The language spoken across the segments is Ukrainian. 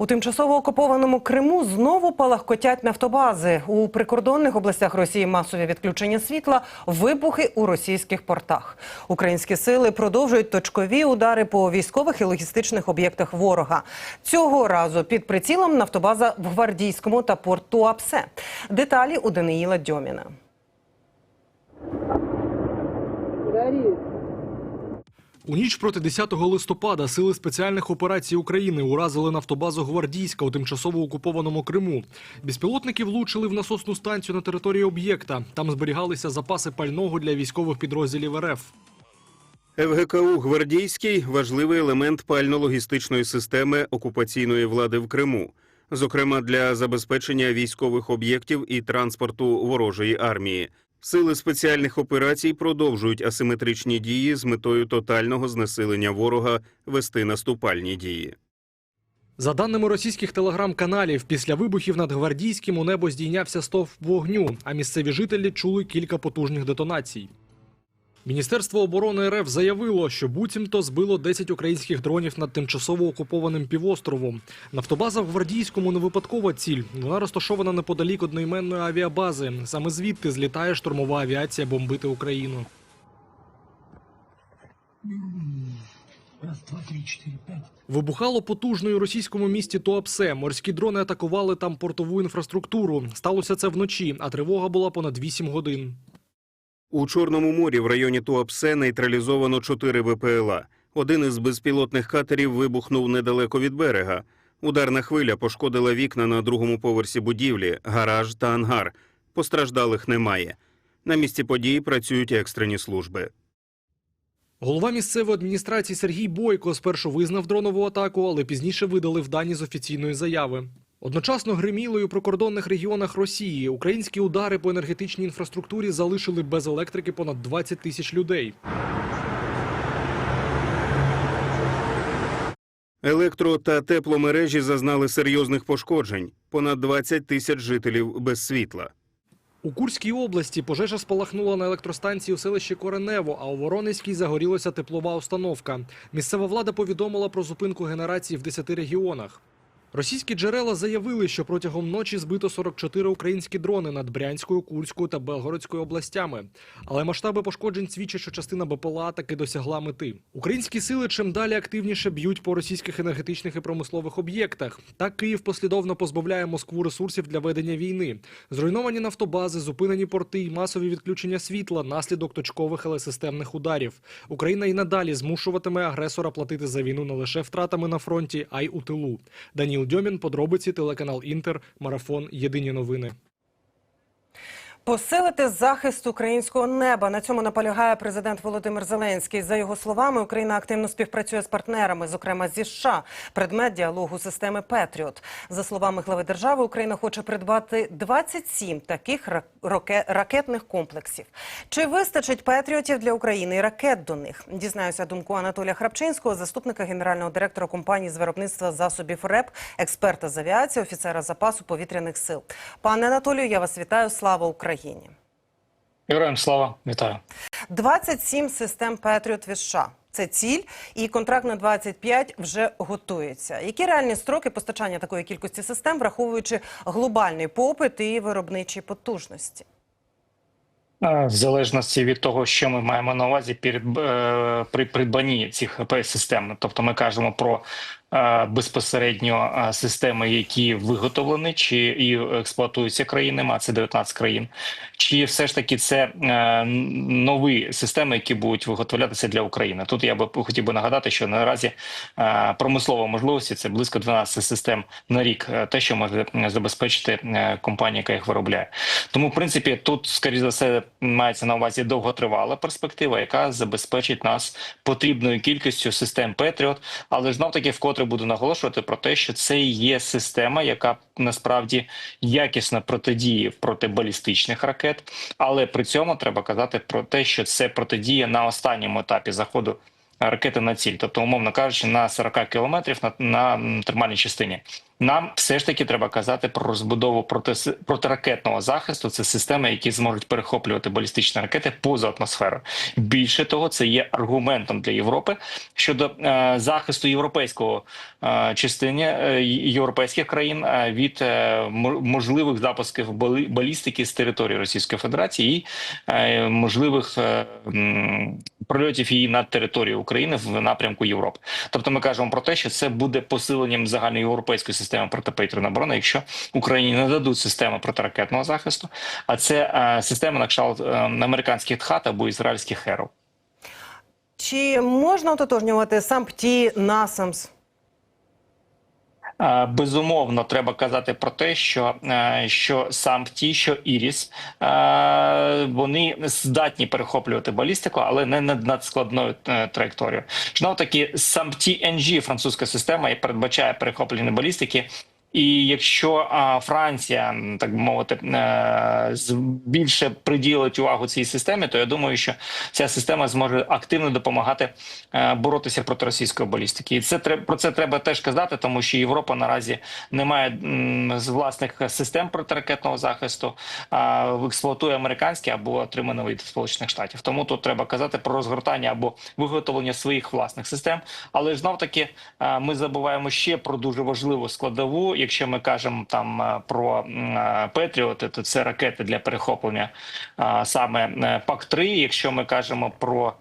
У тимчасово окупованому Криму знову палахкотять нафтобази. У прикордонних областях Росії масові відключення світла, вибухи у російських портах. Українські сили продовжують точкові удари по військових і логістичних об'єктах ворога. Цього разу під прицілом нафтобаза в Гвардійському та порт Туапсе. Деталі у Даниїла Дьоміна. У ніч проти 10 листопада сили спеціальних операцій України уразили нафтобазу Гвардійська у тимчасово окупованому Криму. Безпілотники влучили в насосну станцію на території об'єкта. Там зберігалися запаси пального для військових підрозділів РФ. ФГКУ Гвардійський важливий елемент пально-логістичної системи окупаційної влади в Криму, зокрема для забезпечення військових об'єктів і транспорту ворожої армії. Сили спеціальних операцій продовжують асиметричні дії з метою тотального знесилення ворога вести наступальні дії. За даними російських телеграм-каналів, після вибухів над Гвардійським у небо здійнявся стовп вогню, а місцеві жителі чули кілька потужних детонацій. Міністерство оборони РФ заявило, що буцімто збило 10 українських дронів над тимчасово окупованим півостровом. Нафтобаза в Гвардійському не випадкова ціль. Вона розташована неподалік одноіменної авіабази. Саме звідти злітає штурмова авіація бомбити Україну. Вибухало потужно у російському місті Туапсе. Морські дрони атакували там портову інфраструктуру. Сталося це вночі, а тривога була понад 8 годин. У Чорному морі в районі Туапсе нейтралізовано чотири БПЛА. Один із безпілотних катерів вибухнув недалеко від берега. Ударна хвиля пошкодила вікна на другому поверсі будівлі, гараж та ангар. Постраждалих немає. На місці події працюють екстрені служби. Голова місцевої адміністрації Сергій Бойко спершу визнав дронову атаку, але пізніше видалив дані з офіційної заяви. Одночасно гриміло і у прикордонних регіонах Росії. Українські удари по енергетичній інфраструктурі залишили без електрики понад 20 тисяч людей. Електро та тепломережі зазнали серйозних пошкоджень. Понад 20 тисяч жителів без світла. У Курській області пожежа спалахнула на електростанції у селищі Коренево, а у Воронезькій загорілася теплова установка. Місцева влада повідомила про зупинку генерації в 10 регіонах. Російські джерела заявили, що протягом ночі збито 44 українські дрони над Брянською, Курською та Белгородською областями. Але масштаби пошкоджень свідчать, що частина БПЛА таки досягла мети. Українські сили чим далі активніше б'ють по російських енергетичних і промислових об'єктах. Так Київ послідовно позбавляє Москву ресурсів для ведення війни. Зруйновані нафтобази, зупинені порти і масові відключення світла наслідок точкових, але ударів. Україна і надалі змушуватиме агресора платити за війну не лише втратами на фронті, а й у тилу. Даніл Дьомін, подробиці, телеканал Інтер, марафон. Єдині новини. Посилити захист українського неба. На цьому наполягає президент Володимир Зеленський. За його словами, Україна активно співпрацює з партнерами, зокрема зі США, предмет діалогу системи Петріот. За словами глави держави, Україна хоче придбати 27 таких ра- ракетних комплексів. Чи вистачить Петріотів для України і ракет до них? Дізнаюся думку Анатолія Храпчинського, заступника генерального директора компанії з виробництва засобів РЕП, експерта з авіації, офіцера запасу повітряних сил. Пане Анатолію, я вас вітаю. Слава Україні! Героям слава, вітаю. 27 систем Петріот від США. Це ціль, і контракт на 25 вже готується. Які реальні строки постачання такої кількості систем, враховуючи глобальний попит і виробничі потужності? Е, В залежності від того, що ми маємо на увазі перед е, при придбанні цих систем, тобто ми кажемо про е, безпосередньо е, системи, які виготовлені чи і експлуатуються країнами, а це 19 країн, чи все ж таки це е, нові системи, які будуть виготовлятися для України. Тут я би хотів би нагадати, що наразі е, промислова можливості це близько 12 систем на рік, е, те, що може е, забезпечити е, компанія, яка їх виробляє. Тому, в принципі, тут, скоріш за все, мається на увазі довготривала перспектива, яка забезпечить нас потрібною кількістю систем Patriot. Але знов таки вкотре буду наголошувати про те, що це є система, яка насправді якісно протидіє проти балістичних ракет. Але при цьому треба казати про те, що це протидія на останньому етапі заходу ракети на ціль, тобто, умовно кажучи, на 40 кілометрів на, на термальній частині. Нам все ж таки треба казати про розбудову проти, протиракетного захисту. Це системи, які зможуть перехоплювати балістичні ракети поза атмосферу. Більше того, це є аргументом для Європи щодо е, захисту європейського е, частини е, європейських країн е, від е, можливих запусків балістики з території Російської Федерації і е, можливих е, прольотів її на територію України в напрямку Європи. Тобто, ми кажемо про те, що це буде посиленням загальноєвропейської системи протиповітряної оборони, якщо Україні не дадуть систему протиракетного захисту, а це е, система на кшталт е, американських ТХАТ або ізраїльських херов. Чи можна ототожнювати САМПТІ, НАСАМС? Е, Безумовно, треба казати про те, що, е, що сам ті, що Іріс, е, вони здатні перехоплювати балістику, але не над надскладною е, траєкторією. Знову таки, сам ті NG, французька система, і передбачає перехоплення балістики. І якщо а, Франція, так би мовити, е, більше приділить увагу цій системі, то я думаю, що ця система зможе активно допомагати е, боротися проти російської балістики. І це про це треба теж казати, тому що Європа наразі не має з власних систем протиракетного захисту, а експлуатує американські або отримані від Сполучених Штатів. Тому тут треба казати про розгортання або виготовлення своїх власних систем. Але ж знов таки е, ми забуваємо ще про дуже важливу складову. Якщо ми кажемо там е, про Петріоти, то це ракети для перехоплення е, саме ПАК-3. Якщо ми кажемо про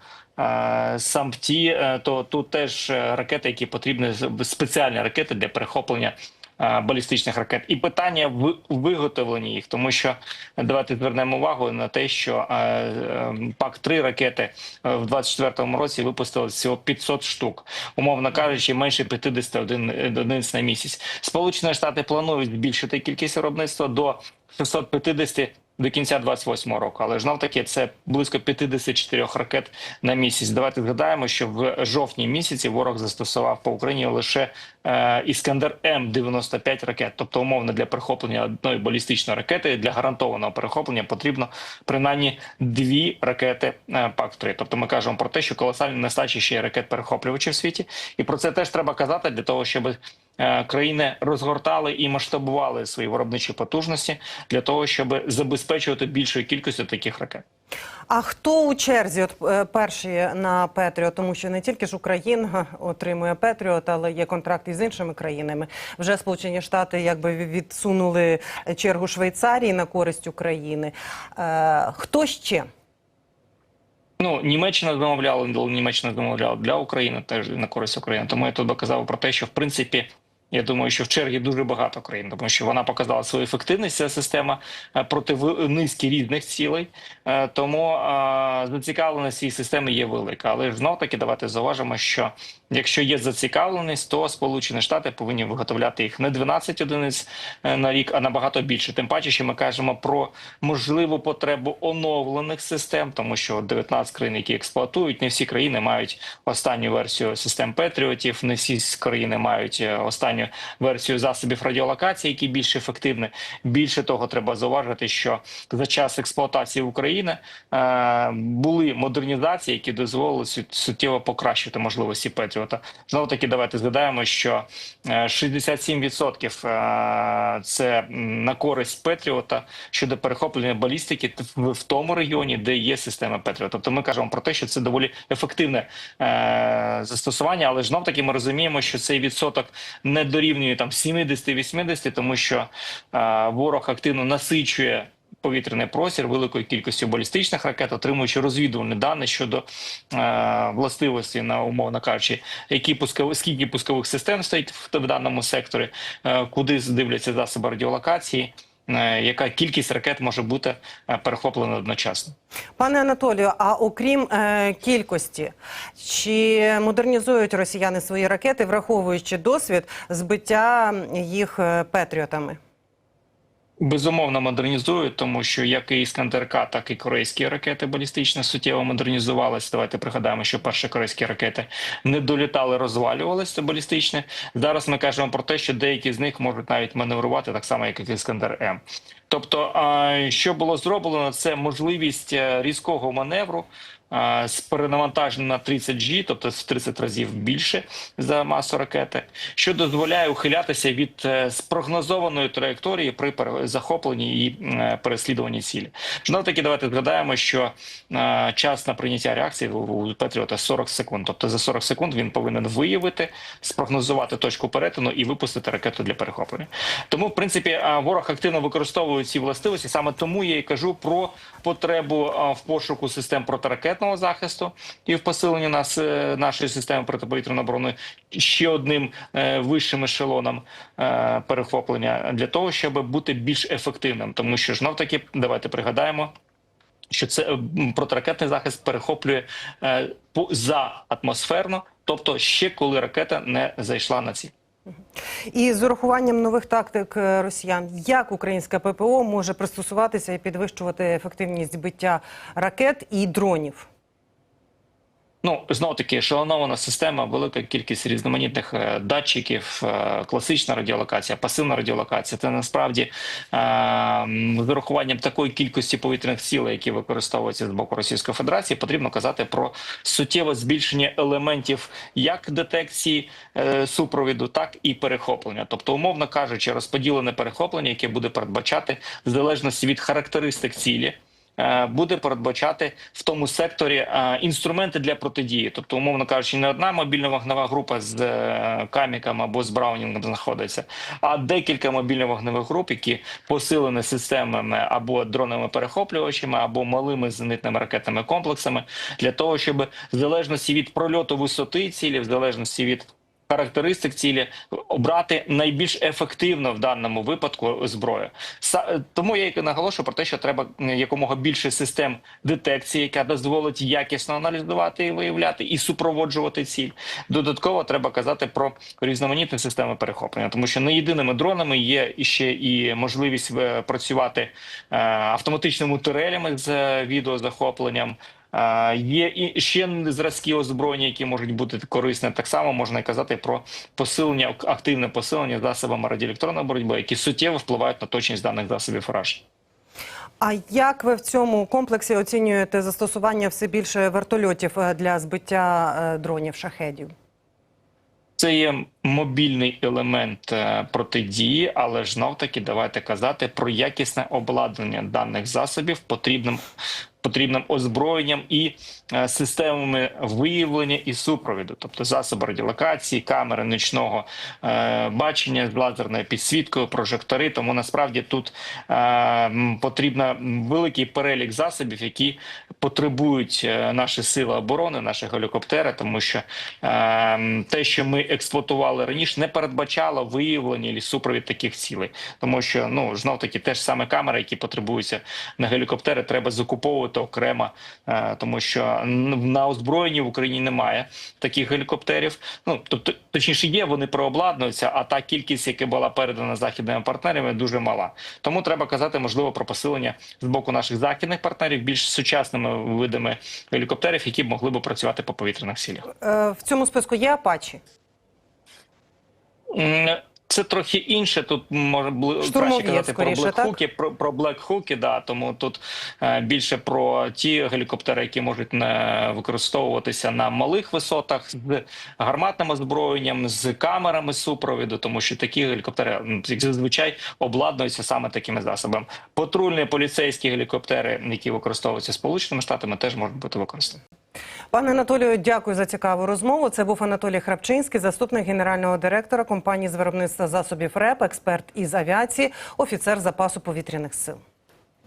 самті, е, то тут теж е, ракети, які потрібні спеціальні ракети для перехоплення. Е, Балістичних ракет і питання в виготовленні їх, тому що давайте звернемо увагу на те, що е, е, пак 3 ракети в 24-му році випустили всього 500 штук, умовно кажучи, менше 50 один, одиниць на місяць. Сполучені Штати планують збільшити кількість виробництва до 650 до кінця 28-го року, але знов таки це близько 54 ракет на місяць. Давайте згадаємо, що в жовтні місяці ворог застосував по Україні лише е, Іскандер М 95 ракет. Тобто, умовно для перехоплення одної балістичної ракети для гарантованого перехоплення потрібно принаймні дві ракети е, пак 3 Тобто, ми кажемо про те, що колосальна нестача ще ракет перехоплювачів в світі, і про це теж треба казати для того, щоб країни розгортали і масштабували свої виробничі потужності для того, щоб забезпечувати більшою кількістю таких ракет. А хто у черзі от, е, перші на Петріот? Тому що не тільки ж Україна отримує Петріот, але є контракти з іншими країнами. Вже Сполучені Штати якби відсунули чергу Швейцарії на користь України. Е, хто ще? Ну, Німеччина замовляла, Німеччина замовляла для України теж на користь України. Тому я тут би казав про те, що в принципі. Я думаю, що в чергі дуже багато країн, тому що вона показала свою ефективність. Ця система е, проти низки різних цілей. Е, Тому е, зацікавленість цієї системи є велика. Але ж знов таки давайте зауважимо, що якщо є зацікавленість, то Сполучені Штати повинні виготовляти їх не 12 одиниць е, на рік, а набагато більше. Тим паче, що ми кажемо про можливу потребу оновлених систем, тому що 19 країн, які експлуатують, не всі країни мають останню версію систем Петріотів, не всі країни мають е, останню версію засобів радіолокації, які більш ефективні. Більше того, треба зауважити, що за час експлуатації України е, були модернізації, які дозволили суттєво покращити можливості Петріота. Знову таки, давайте згадаємо, що е, 67% е, це на користь Петріота щодо перехоплення балістики в, тому регіоні, де є система Петріот. Тобто ми кажемо про те, що це доволі ефективне е, застосування, але знов таки ми розуміємо, що цей відсоток не дорівнює там 70-80, тому що е, ворог активно насичує. Повітряний простір великою кількістю балістичних ракет, отримуючи розвідувальні дані щодо е, властивості на умовно кажучи, які пускові скільки пускових систем стоїть в, в даному секторі, е, куди дивляться засоби радіолокації, е, яка кількість ракет може бути е, перехоплена одночасно. Пане Анатолію, а окрім е, кількості, чи модернізують росіяни свої ракети, враховуючи досвід збиття їх е, Петріотами? Безумовно модернізують, тому що як і Іскандер-К, так і корейські ракети балістичні суттєво модернізувалися. Давайте пригадаємо, що перші корейські ракети не долітали, розвалювалися балістичні. Зараз ми кажемо про те, що деякі з них можуть навіть маневрувати так само, як і Іскандер М. Тобто, що було зроблено, це можливість е, різкого маневру з перенавантаженням на 30G, тобто в 30 разів більше за масу ракети, що дозволяє ухилятися від е, спрогнозованої траєкторії при захопленні і е, переслідуванні цілі. Знову таки, давайте згадаємо, що е, час на прийняття реакції у, Петріота 40 секунд. Тобто за 40 секунд він повинен виявити, спрогнозувати точку перетину і випустити ракету для перехоплення. Тому, в принципі, ворог активно використовує ці властивості. Саме тому я і кажу про потребу в пошуку систем протиракетного захисту і в посиленні нас е, нашої системи протиповітряної оборони ще одним е, вищим ешелоном е, перехоплення для того, щоб бути більш ефективним. Тому що знов таки давайте пригадаємо. Що це протиракетний захист перехоплює е, по за атмосферно, тобто ще коли ракета не зайшла на ціль. І з урахуванням нових тактик е, росіян, як українська ППО може пристосуватися і підвищувати ефективність збиття ракет і дронів? Ну знову таки шалонована система, велика кількість різноманітних е, датчиків, е, класична радіолокація, пасивна радіолокація. Це насправді е, з урахуванням такої кількості повітряних сил, які використовуються з боку Російської Федерації, потрібно казати про суттєве збільшення елементів як детекції супровіду, так і перехоплення. Тобто, умовно кажучи, розподілене перехоплення, яке буде передбачати в залежності від характеристик цілі буде передбачати в тому секторі е, інструменти для протидії. Тобто, умовно кажучи, не одна мобільна вогнева група з е, каміком або з браунінгом знаходиться, а декілька мобільно-вогневих груп, які посилені системами або дронами перехоплювачами, або малими зенитними ракетними комплексами, для того, щоб в залежності від прольоту висоти цілі, в залежності від характеристик цілі обрати найбільш ефективно в даному випадку зброю. Са- Тому я і наголошую про те, що треба якомога більше систем детекції, яка дозволить якісно аналізувати і виявляти і супроводжувати ціль. Додатково треба казати про різноманітні системи перехоплення, тому що не єдиними дронами є іще і можливість е, працювати е, автоматичними турелями з е, відеозахопленням. Є і ще зразки озброєння, які можуть бути корисні. Так само можна казати про посилення, активне посилення засобами радіоелектронної боротьби, які суттєво впливають на точність даних засобів враження. А як ви в цьому комплексі оцінюєте застосування все більше вертольотів е, для збиття е, дронів шахедів? Це є мобільний елемент е, протидії, але ж знов таки давайте казати про якісне обладнання даних засобів потрібним. Потрібним озброєнням і е, системами виявлення і супровіду, тобто засоби радіолокації, камери нічного е, бачення з лазерною підсвіткою, прожектори. Тому насправді тут е, м, потрібна великий перелік засобів, які потребують наші сили оборони, наші гелікоптери, тому що те, що ми експлуатували раніше, не передбачало виявлення і супровід таких цілей, тому що ну знов таки теж саме камери, які потребуються на гелікоптери, треба закуповувати окремо, е, тому що на озброєнні в Україні немає таких гелікоптерів. Ну тобто, точніше, є вони прообладнуються, а та кількість, яка була передана західними партнерами, дуже мала. Тому треба казати, можливо, про посилення з боку наших західних партнерів більш сучасними видами гелікоптерів, які б могли б працювати по повітряних цілях. Е, В цьому списку є Апачі? Це трохи інше. Тут може краще казати про блекхуки, про, про блекхуки, да. Тому тут е, більше про ті гелікоптери, які можуть не використовуватися на малих висотах з гарматним озброєнням, з камерами супровіду, тому що такі гелікоптери зазвичай обладнуються саме такими засобами. Патрульні поліцейські гелікоптери, які використовуються сполученими штатами, теж можуть бути використані. Пане Анатолію, дякую за цікаву розмову. Це був Анатолій Храпчинський, заступник генерального директора компанії з виробництва засобів РЕП, експерт із авіації, офіцер запасу повітряних сил.